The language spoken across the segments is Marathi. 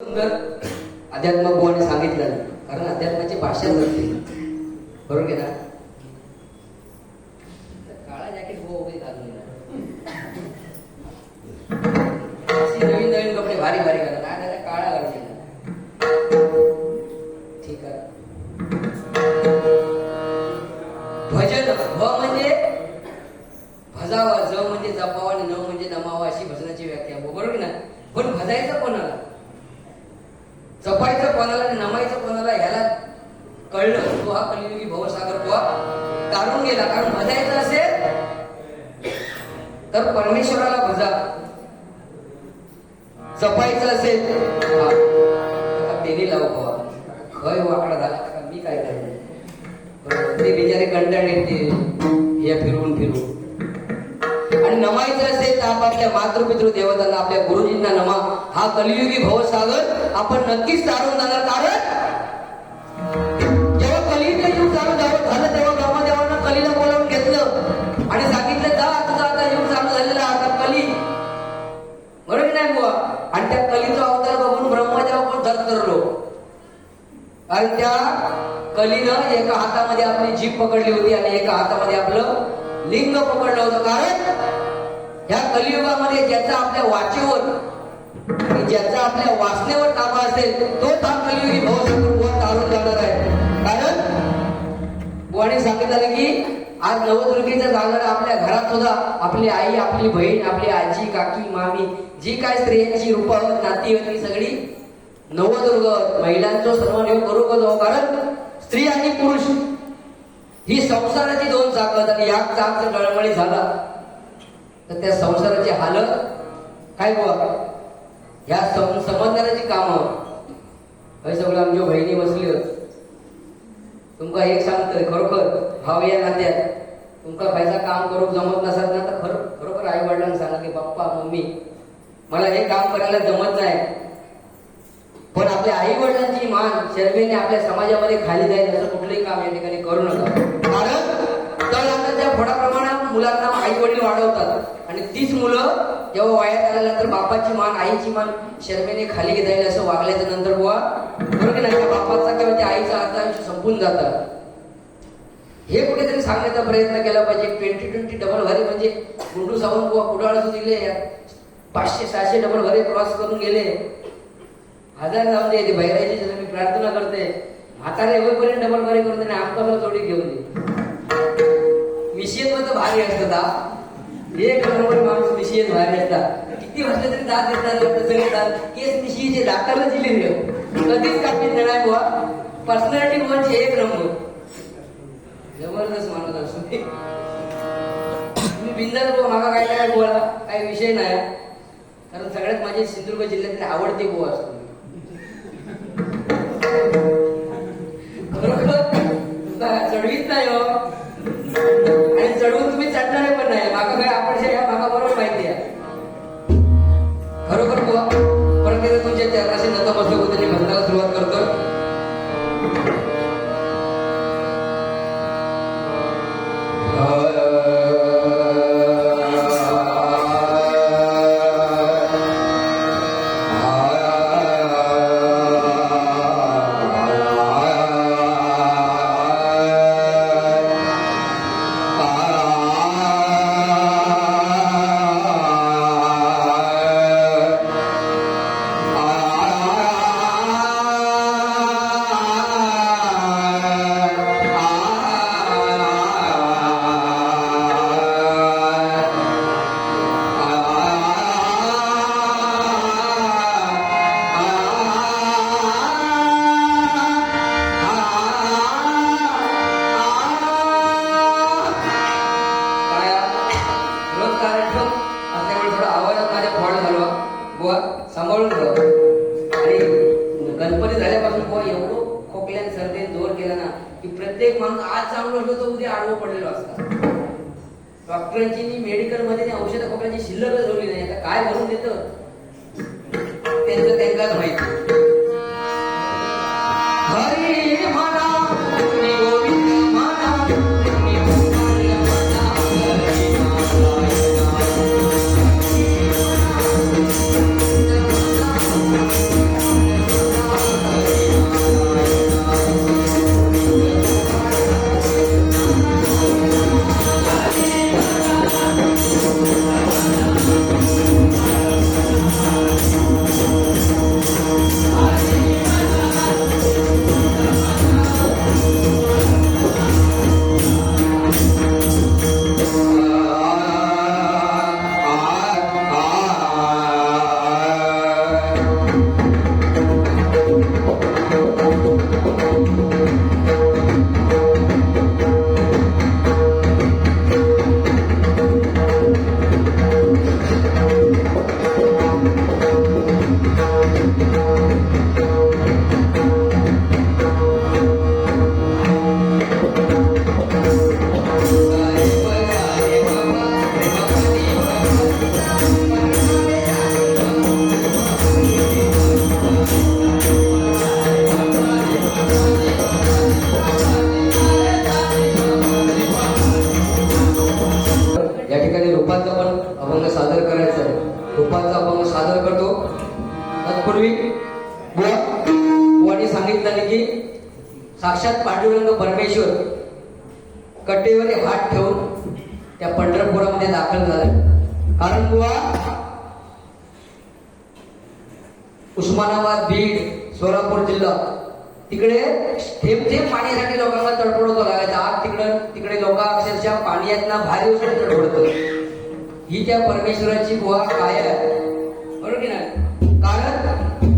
अध्यात्म बुवाने सांगितलं. कारण अध्यात्माची भाषा नसते बरोबर की ना? काळा जॅकेट बुवा वगैरे घालून नवीन नवीन कपडे भारी भारी घाला नाही नाही काळा घालून ठीक आहे. भजन भ म्हणजे भजावा ज म्हणजे जपावा आणि न म्हणजे नमावा अशी भजनाची व्याख्या. बरोबर ना? पण भजायचं कोणाला? जपायचं कोणाला आणि नमायचं कोणाला ह्याला कळलं तो हा कलियुगी भवसागर बुवा. तारून गेला कारण भजायचं असेल तर परमेश्वराला भजा जपायचं असेल हा. लावू लाव खय वाकडा झाला का मी काय करणार ते बिचारे कंटाळ येते हे फिरून फिरून नमायचं असेल तर आपल्या मातृपितृ देवतांना आपल्या गुरुजींना नमा. हा कलियुगी भवसागर आपण नक्कीच तारून जाणार. कारण जेव्हा कलियुग युग चालू झालं तेव्हा ब्रह्मदेवानं कलीला बोलावून घेतलं आणि सांगितलं जा तुझा आता युग चालू झालेला आता कली. बरोबर नाही बुवा? आणि त्या कलीचा अवतार बघून ब्रह्मदेव पण धरतरलो कारण त्या कलीनं एका हातामध्ये आपली जीभ पकडली होती आणि एका हातामध्ये आपलं लिंग पकडलं होतं कारण ह्या कलियुगामध्ये ज्याचा आपल्या वाचेवर ज्याचा आपल्या वासनेवर ताबा असेल तोच हा कलियुगी भावसागर तारून जाणार आहे. कारण बुवाने सांगितलं की आज नवदुर्गीचं जाणार आपल्या घरात सुद्धा आपली आई आपली बहीण आपली आजी काकी मामी जी काय स्त्रियांची रूप नाती होती सगळी नवदुर्ग महिलांचं सर्व करू का जाऊ? कारण स्त्री आणि पुरुष ही संसाराची दोन चाकत आणि या चाक जर डळमळी झाला तर त्या संसाराची हालत काय बुवा? ह्या सम कामं. हे सगळं आमच्या बहिणी बसली. तुमका एक सांगतोय खरोखर भाव या नात्यात. तुमका खायचा काम करू जमत नसत ना तर खरोखर आई वडिलांना सांगा की पप्पा मम्मी मला हे काम करायला जमत नाही. पण आपल्या आई वडिलांची मान शर्मेने आपल्या समाजामध्ये खाली जाईल असं कुठलंही काम या ठिकाणी करू नका. कारण तळहाताच्या फळाप्रमाणे मुलांना आई वडील वाढवतात. आणि तीच मुलं जेव्हा वाया आल्यानंतर बापाची मान आईची मान शर्मेने खाली जाईल असं वागल्याच्या नंतर बुवा बरोबर की नाही बापाचा किंवा त्या आईचा आता संपून जातात हे कुठेतरी सांगण्याचा प्रयत्न केला पाहिजे. ट्वेंटी ट्वेंटी डबल भरे म्हणजे गुंडू सावंत बुवा कुडाळ दिले पाचशे सहाशे डबल भरे क्रॉस करून गेले. हजार जाऊन दे बहिरायची जर मी प्रार्थना करते. म्हातारे होईपर्यंत डबल बरे करून दे आमकाला थोडी घेऊन दे. विषयमध्ये भारी असतात हा. एक नंबर माणूस मिशियन भारी असतात. किती म्हटलं तरी दात देतात लोक देतात केस निशिचे दाताला दिले कधीच कापीत नाही बुवा. पर्सनॅलिटी म्हणजे एक नंबर. जबरदस्त माणूस असतो. तुम्ही बिंदास बुवा मागा काय काय बोला काही विषय नाही. कारण सगळ्यात माझी सिंधुदुर्ग जिल्ह्यातले आवडते बुवा असतो. luego. एक माणूस आज चांगला असलो तो उद्या आडवं पडलेलो असतात डॉक्टरांची मेडिकलमध्ये औषध खोकल्याची शिल्लकच ठेवली नाही. आता काय करून देतं? त्यांचं त्यांनाच माहिती. कारण बुवा उस्मानाबाद बीड सोलापूर जिल्हा तिकडे थेंब थेंब पाण्यासाठी लोकांना तडफडतो लागायचा आज तिकडं तिकडे लोक अक्षरशः पाण्यात भारी उचलून तडफडत ही त्या परमेश्वराची गुहा काय आहे? बरोबर की नाही? कारण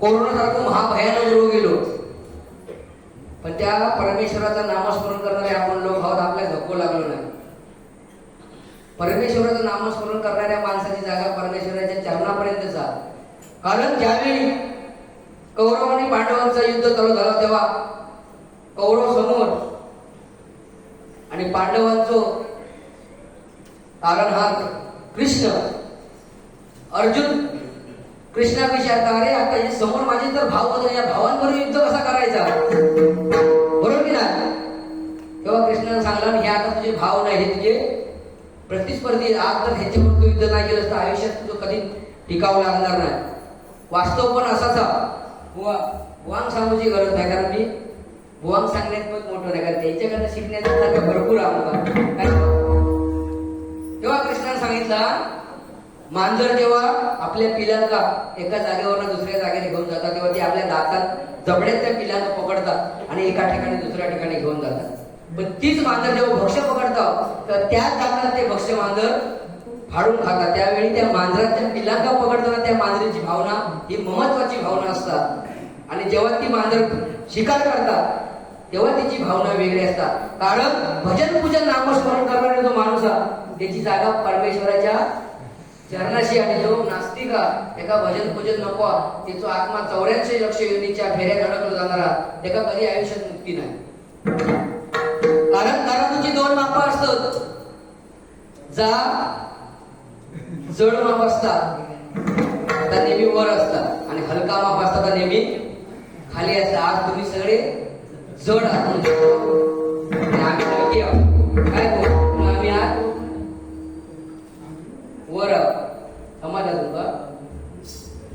कोरोना सारखं महाभयानक रोग गेलो. पण त्या परमेश्वराचं नामस्मरण करणारे आपण लोक आहोत आपल्या धक्को लागलो नाही परमेश्वराचं नामस्मरण करणाऱ्या माणसाची जागा परमेश्वराच्या चरणापर्यंतचा कारण ज्यावेळी कौरव आणि पांडवांचं युद्ध चालू झालं तेव्हा कौरव समोर आणि पांडवांचं हा कृष्ण अर्जुन कृष्णा आता अरे आता समोर माझे तर भाव होते या भावांवर युद्ध कसा करायचा? प्रतिस्पर्धी आज जर ह्याच्यावर तू युद्ध नाही केलं तर आयुष्यात तुझं कधी टिकावं लागणार नाही. वास्तव पण असाच. वांग सांगूची गरज नाही. कारण मी वांग सांगण्यात पण मोठं नाही. कारण त्यांच्याकडनं शिकण्याचं भरपूर आहे तेव्हा कृष्णाने सांगितलं मांजर जेव्हा आपल्या पिलांना एका जागेवरनं दुसऱ्या जागेने घेऊन जातात तेव्हा ते आपल्या दातात जबड्यात त्या पिलांना पकडतात आणि एका ठिकाणी दुसऱ्या ठिकाणी घेऊन जातात. पण तीच मांजर जेव्हा भक्ष्य पकडतात तर त्याच जागेला ते भक्ष्य मांजर फाडून खातात. त्यावेळी त्या मांजराच्या पिलांना पकडताना त्या मांजरीची भावना ही महत्वाची भावना असतात. आणि जेव्हा ती मांजर शिकार करतात तेव्हा तिची भावना वेगळी असतात. कारण भजन पूजन नामस्मरण करणारा जो माणूस आहे त्याची जागा परमेश्वराच्या चरणाशी आणि जो नास्तिका एका भजन पूजन नको तिचो आत्मा चौऱ्याऐंशी लक्ष योनीच्या फेऱ्यात अडकलो जाणारा त्याका कधी आयुष्यात मुक्ती नाही. दोन माप असतात. जा जड माप असतात. आता नेहमी वर असतात. आणि हलका माप असतात नेहमी खाली असतात आज तुम्ही सगळे जड आहात. काय आम्ही आहात वर आहोत. समाजा तुका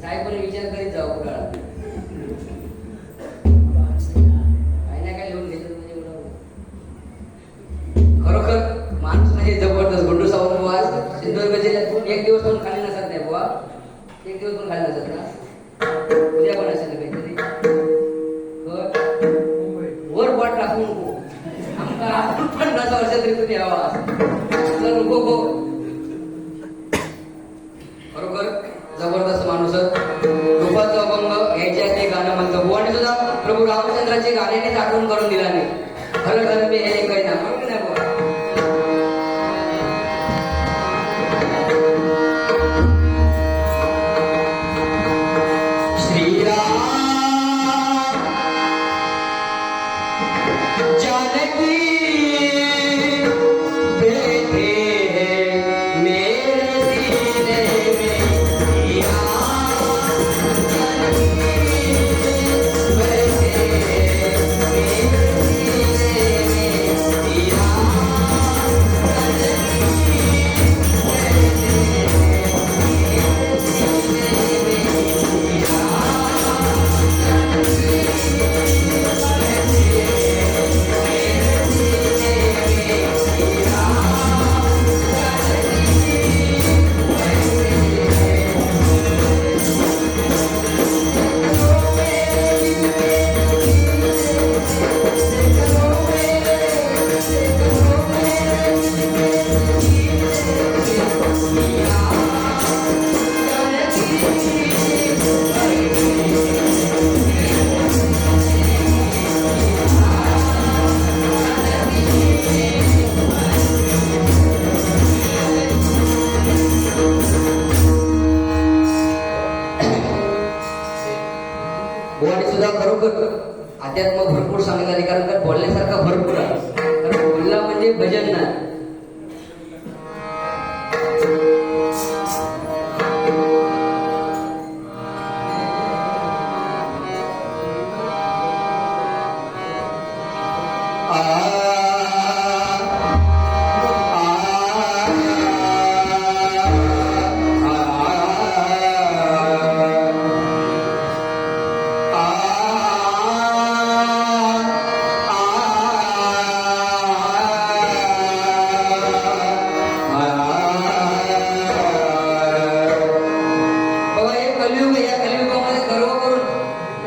साहेब विचार करीत जाऊ कुठं? പച്ചക്കറി തന്നെ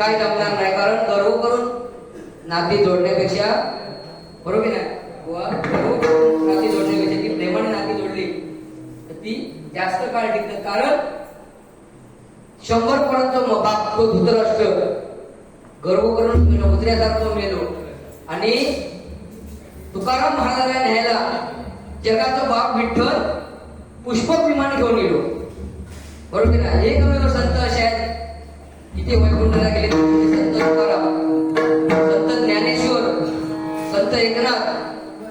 काय जमणार नाही कारण गर्व करून नाती जोडण्यापेक्षा बरोबर की गर्व करून नाती जोडण्यापेक्षा ती प्रेमाने नाती जोडली तर ती जास्त काळ टिकतात. कारण शंभर पर्यंत बाप तो धुतराष्ट्र गर्व करून मेलो कुत्र्यासारखं मेलो आणि तुकाराम महाराजांना न्यायला जगाचा बाप विठ्ठल पुष्पक विमान घेऊन गेलो. बरोबर ना नाही? एकमेव संत असे आहेत इथे वैकुंठला गेले संत तुकाराम संत ज्ञानेश्वर संत एकनाथ.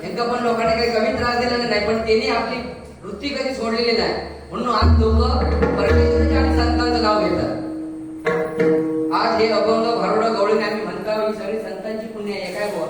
यांना पण लोकांनी काही कमी त्रास दिला नाही पण त्यांनी आपली वृत्ती कधी सोडलेली नाही. म्हणून आज लोक परमेश्वराच्या आणि संतांचं नाव घेतात. आज हे अभंग भारोडा गवळीने आम्ही म्हणता ही सगळी संतांची पुण्य आहे काय बुवा?